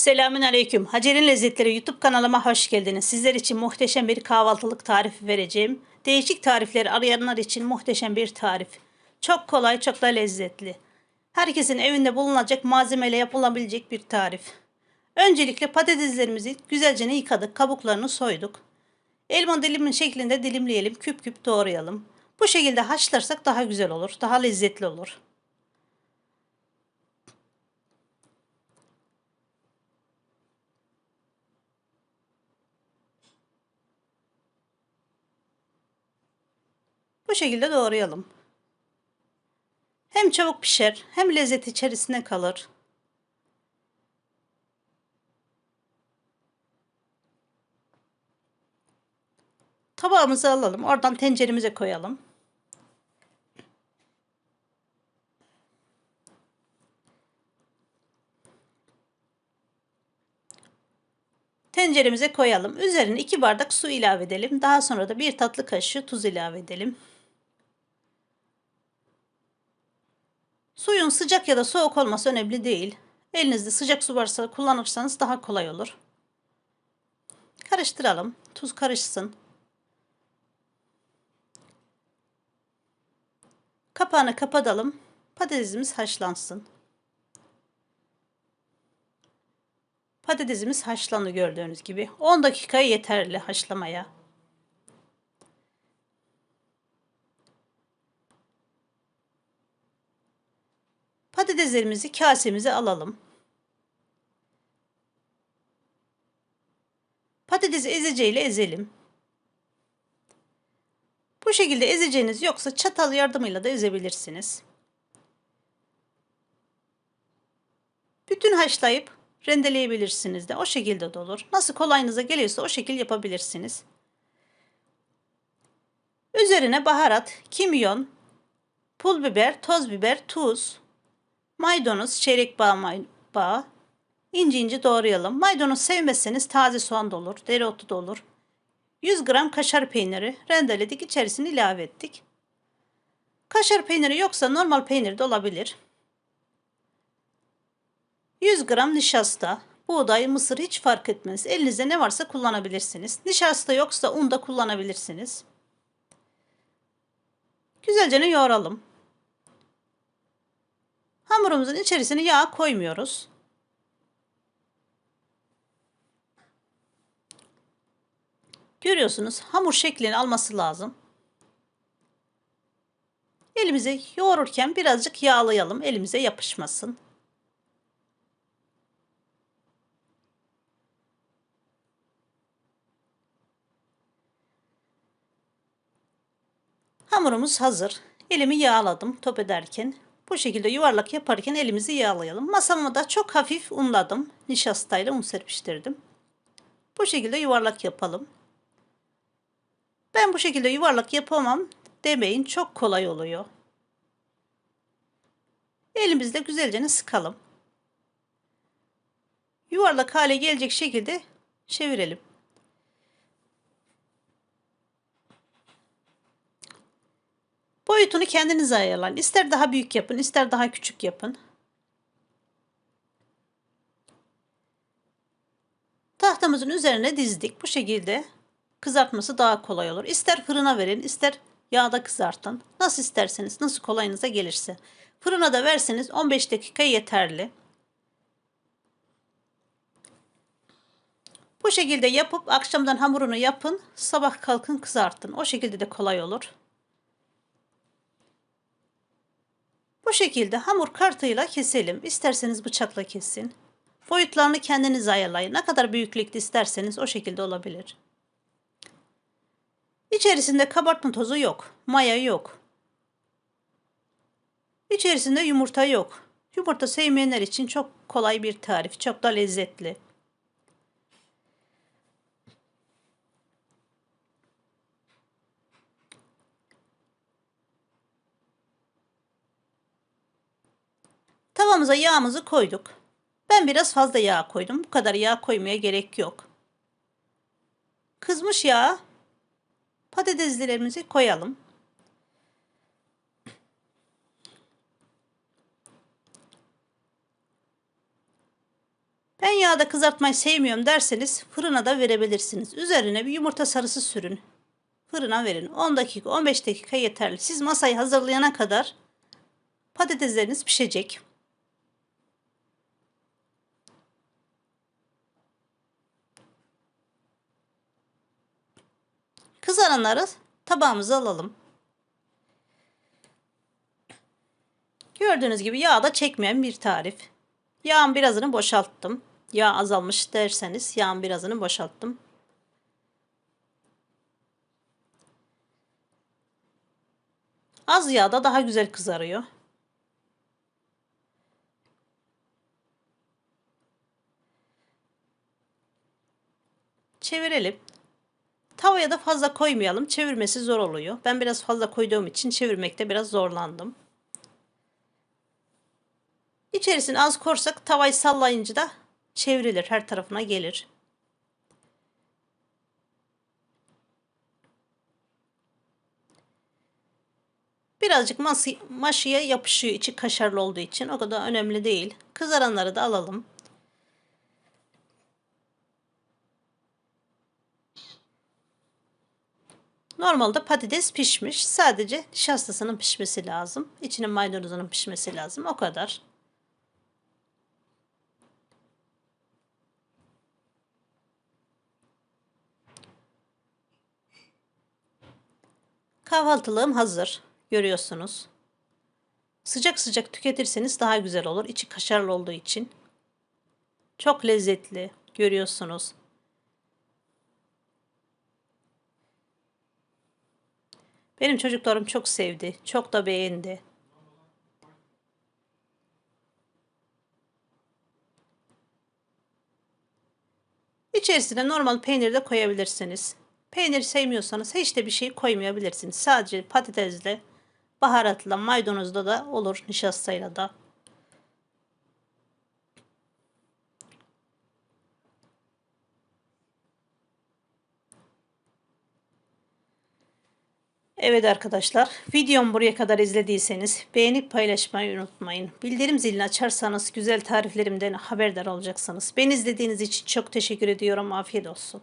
Selamün Aleyküm. Hacer'in Lezzetleri YouTube kanalıma hoş geldiniz. Sizler için muhteşem bir kahvaltılık tarifi vereceğim. Değişik tarifleri arayanlar için muhteşem bir tarif. Çok kolay, çok da lezzetli. Herkesin evinde bulunacak malzemeyle yapılabilecek bir tarif. Öncelikle patateslerimizi güzelce yıkadık, kabuklarını soyduk. Elma dilimin şeklinde dilimleyelim, küp küp doğrayalım. Bu şekilde haşlarsak daha güzel olur, daha lezzetli olur. Bu şekilde doğrayalım. Hem çabuk pişer hem lezzet içerisinde kalır. Tabağımızı alalım. Oradan tenceremize koyalım. Tenceremize koyalım. Üzerine 2 bardak su ilave edelim. Daha sonra da 1 tatlı kaşığı tuz ilave edelim. Suyun sıcak ya da soğuk olması önemli değil. Elinizde sıcak su varsa kullanırsanız daha kolay olur. Karıştıralım. Tuz karışsın. Kapağını kapatalım. Patatesimiz haşlansın. Patatesimiz haşlandı gördüğünüz gibi. 10 dakika yeterli haşlamaya. Patateslerimizi kasemize alalım. Patatesi ezeceğiyle ezelim. Bu şekilde ezeceğiniz yoksa çatal yardımıyla da ezebilirsiniz. Bütün haşlayıp rendeleyebilirsiniz de. O şekilde de olur. Nasıl kolayınıza geliyorsa o şekil yapabilirsiniz. Üzerine baharat, kimyon, pul biber, toz biber, tuz, maydanoz, çeyrek bağ, bağ ince ince doğrayalım. Maydanoz sevmezseniz taze soğan da olur, dereotu da olur. 100 gram kaşar peyniri rendeledik, içerisine ilave ettik. Kaşar peyniri yoksa normal peynir de olabilir. 100 gram nişasta, buğday, mısır hiç fark etmez. Elinizde ne varsa kullanabilirsiniz. Nişasta yoksa un da kullanabilirsiniz. Güzelce yoğuralım. Hamurumuzun içerisine yağ koymuyoruz. Görüyorsunuz hamur şeklini alması lazım. Elimize yoğururken birazcık yağlayalım. Elimize yapışmasın. Hamurumuz hazır. Elimi yağladım top ederken. Bu şekilde yuvarlak yaparken elimizi yağlayalım. Masamı da çok hafif unladım. Nişastayla un serpiştirdim. Bu şekilde yuvarlak yapalım. Ben bu şekilde yuvarlak yapamam demeyin. Çok kolay oluyor. Elimizde güzelce sıkalım. Yuvarlak hale gelecek şekilde çevirelim. Boyutunu kendiniz ayarlayın. İster daha büyük yapın, ister daha küçük yapın. Tahtamızın üzerine dizdik. Bu şekilde kızartması daha kolay olur. İster fırına verin, ister yağda kızartın. Nasıl isterseniz, nasıl kolayınıza gelirse. Fırına da verseniz 15 dakika yeterli. Bu şekilde yapıp akşamdan hamurunu yapın, sabah kalkın kızartın. O şekilde de kolay olur. Bu şekilde hamur kartıyla keselim. İsterseniz bıçakla kesin. Boyutlarını kendiniz ayarlayın. Ne kadar büyüklükte isterseniz o şekilde olabilir. İçerisinde kabartma tozu yok. Maya yok. İçerisinde yumurta yok. Yumurta sevmeyenler için çok kolay bir tarif. Çok da lezzetli. Tavamıza yağımızı koyduk. Ben biraz fazla yağ koydum. Bu kadar yağ koymaya gerek yok. Kızmış yağ patateslerimizi koyalım. Ben yağda kızartmayı sevmiyorum derseniz fırına da verebilirsiniz. Üzerine bir yumurta sarısı sürün. Fırına verin. 10 dakika 15 dakika yeterli. Siz masayı hazırlayana kadar patatesleriniz pişecek. Kızaranları tabağımıza alalım. Gördüğünüz gibi yağ da çekmeyen bir tarif. Yağın birazını boşalttım. Yağ azalmış derseniz yağın birazını boşalttım. Az yağda daha güzel kızarıyor. Çevirelim. Tavaya da fazla koymayalım. Çevirmesi zor oluyor. Ben biraz fazla koyduğum için çevirmekte biraz zorlandım. İçerisine az korsak tavayı sallayınca da çevrilir. Her tarafına gelir. Birazcık maşıya yapışıyor içi kaşarlı olduğu için. O kadar önemli değil. Kızaranları da alalım. Normalde patates pişmiş. Sadece nişastasının pişmesi lazım. İçinin maydanozunun pişmesi lazım. O kadar. Kahvaltılığım hazır. Görüyorsunuz. Sıcak sıcak tüketirseniz daha güzel olur. İçi kaşarlı olduğu için. Çok lezzetli. Görüyorsunuz. Benim çocuklarım çok sevdi. Çok da beğendi. İçerisine normal peynir de koyabilirsiniz. Peynir sevmiyorsanız hiç de bir şey koymayabilirsiniz. Sadece patatesle, baharatla, maydanozla da olur, nişastayla da. Evet arkadaşlar, videomu buraya kadar izlediyseniz beğenip paylaşmayı unutmayın. Bildirim zilini açarsanız güzel tariflerimden haberdar olacaksınız. Beni izlediğiniz için çok teşekkür ediyorum. Afiyet olsun.